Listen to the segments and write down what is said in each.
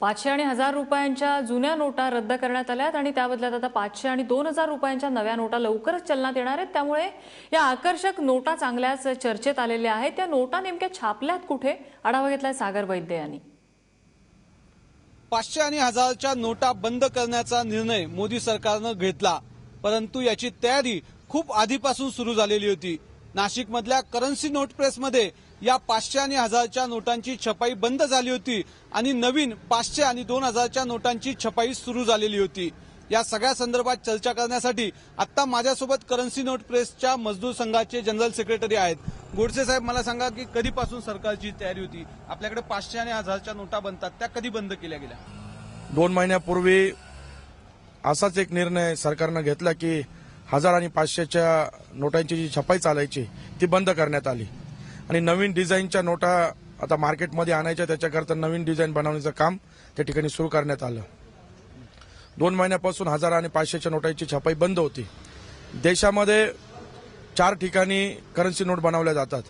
पाचशे आणि हजार रुपयांच्या जुन्या नोटा रद्द करण्यात आल्यात आणि त्याबदल्यात आता पाचशे आणि दोन हजार रुपयांच्या नव्या नोटा लवकरच चलनात येणार आहेत. त्यामुळे या आकर्षक नोटा चांगल्याच चर्चेत आलेल्या आहेत. त्या नोटा नेमक्या छापल्यात कुठे? आढावा घेतलाय सागर वैद्य यांनी. पाचशे आणि हजारच्या नोटा बंद करण्याचा निर्णय मोदी सरकारनं घेतला. परंतु याची तयारी खूप आधीपासून सुरू झालेली होती. नाशिकमधल्या करन्सी नोट प्रेसमध्ये या पाचशे आणि हजारच्या नोटांची छपाई बंद झाली होती आणि नवीन पाचशे आणि दोन हजारच्या नोटांची छपाई सुरू झालेली होती. या सगळ्या संदर्भात चर्चा करण्यासाठी आता माझ्यासोबत करन्सी नोट प्रेसच्या मजदूर संघाचे जनरल सेक्रेटरी आहेत. गोडसे साहेब मला सांगा की कधीपासून सरकारची तयारी होती? आपल्याकडे पाचशे आणि हजारच्या नोटा बनतात त्या कधी बंद केल्या गेल्या? दोन महिन्यापूर्वी असाच एक निर्णय सरकारनं घेतला की हजार आणि पाचशेच्या नोटांची जी छपाई चालायची ती बंद करण्यात आली. आणि नवीन डिझाईनच्या नोटा आता मार्केटमध्ये आणायच्या त्याच्याकरता नवीन डिझाईन बनवण्याचं काम त्या ठिकाणी सुरू करण्यात आलं. दोन महिन्यापासून हजार आणि पाचशेच्या नोटांची छपाई बंद होती. देशामध्ये चार ठिकाणी करन्सी नोट बनवल्या जातात.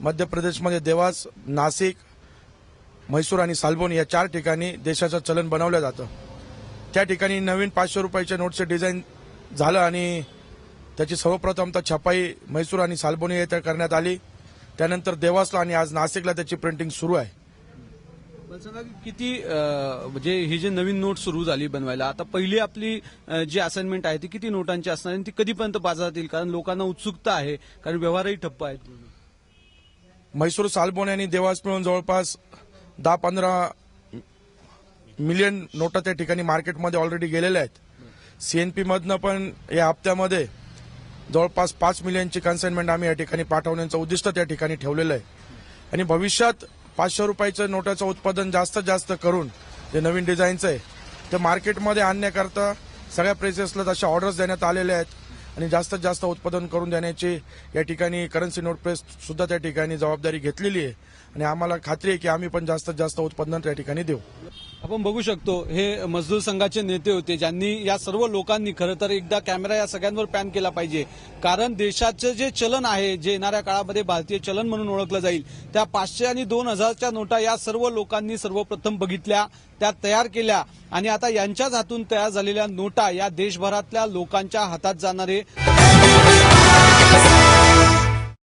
मध्य प्रदेशमध्ये देवास नाशिक म्हैसूर आणि सालबोन या चार ठिकाणी देशाचं चलन बनवलं जातं. त्या ठिकाणी नवीन पाचशे रुपयाच्या नोटचं डिझाईन झालं आणि त्याची सर्वप्रथमतः छपाई म्हैसूर आणि सालबोनी येथे करण्यात आली. त्यानंतर देवासला आणि आज नाशिकला त्याची प्रिंटिंग सुरू आहे. सांगा की किती म्हणजे ही जी नवीन नोट सुरू झाली बनवायला आता पहिली आपली जी असाइनमेंट आहे ती किती नोटांची असणार आणि ती कधीपर्यंत बाजारात येईल? कारण लोकांना उत्सुकता आहे कारण व्यवहारही ठप्प आहेत. म्हैसूर सालबोनी आणि देवास मिळून जवळपास दहा पंधरा मिलियन नोटा त्या ठिकाणी मार्केटमध्ये ऑलरेडी गेलेल्या आहेत. सीएनपी मधनं पण या हप्त्यामध्ये जवळपास पाच मिलियनची कन्साइनमेंट आम्ही या ठिकाणी पाठवण्याचं उद्दिष्ट त्या ठिकाणी ठेवलेलं आहे. आणि भविष्यात पाचशे रुपयाचं नोटाचं उत्पादन जास्तीत जास्त करून जे नवीन डिझाईनचं आहे ते मार्केटमध्ये आणण्याकरता सगळ्या प्रेसेसला तशा ऑर्डर्स देण्यात आलेल्या आहेत. आणि जास्तीत जास्त उत्पादन करून देण्याची या ठिकाणी करन्सी नोट प्रेस सुद्धा त्या ठिकाणी जबाबदारी घेतलेली आहे. आणि आम्हाला खात्री आहे की आम्ही पण जास्तीत जास्त उत्पादन त्या ठिकाणी देऊ. आपण बघू शकतो हे मजदूर संघाचे नेते होते ज्यांनी या सर्व लोकांनी खरं तर एकदा कॅमेरा या सगळ्यांवर पॅन केला पाहिजे. कारण देशाचं जे चलन आहे जे येणाऱ्या काळामध्ये भारतीय चलन म्हणून ओळखलं जाईल त्या पाचशे आणि दोन हजारच्या नोटा या सर्व लोकांनी सर्वप्रथम बघितल्या त्या तयार केल्या. आणि आता यांच्याच हातून तयार झालेल्या नोटा या देशभरातल्या लोकांच्या हातात जाणारे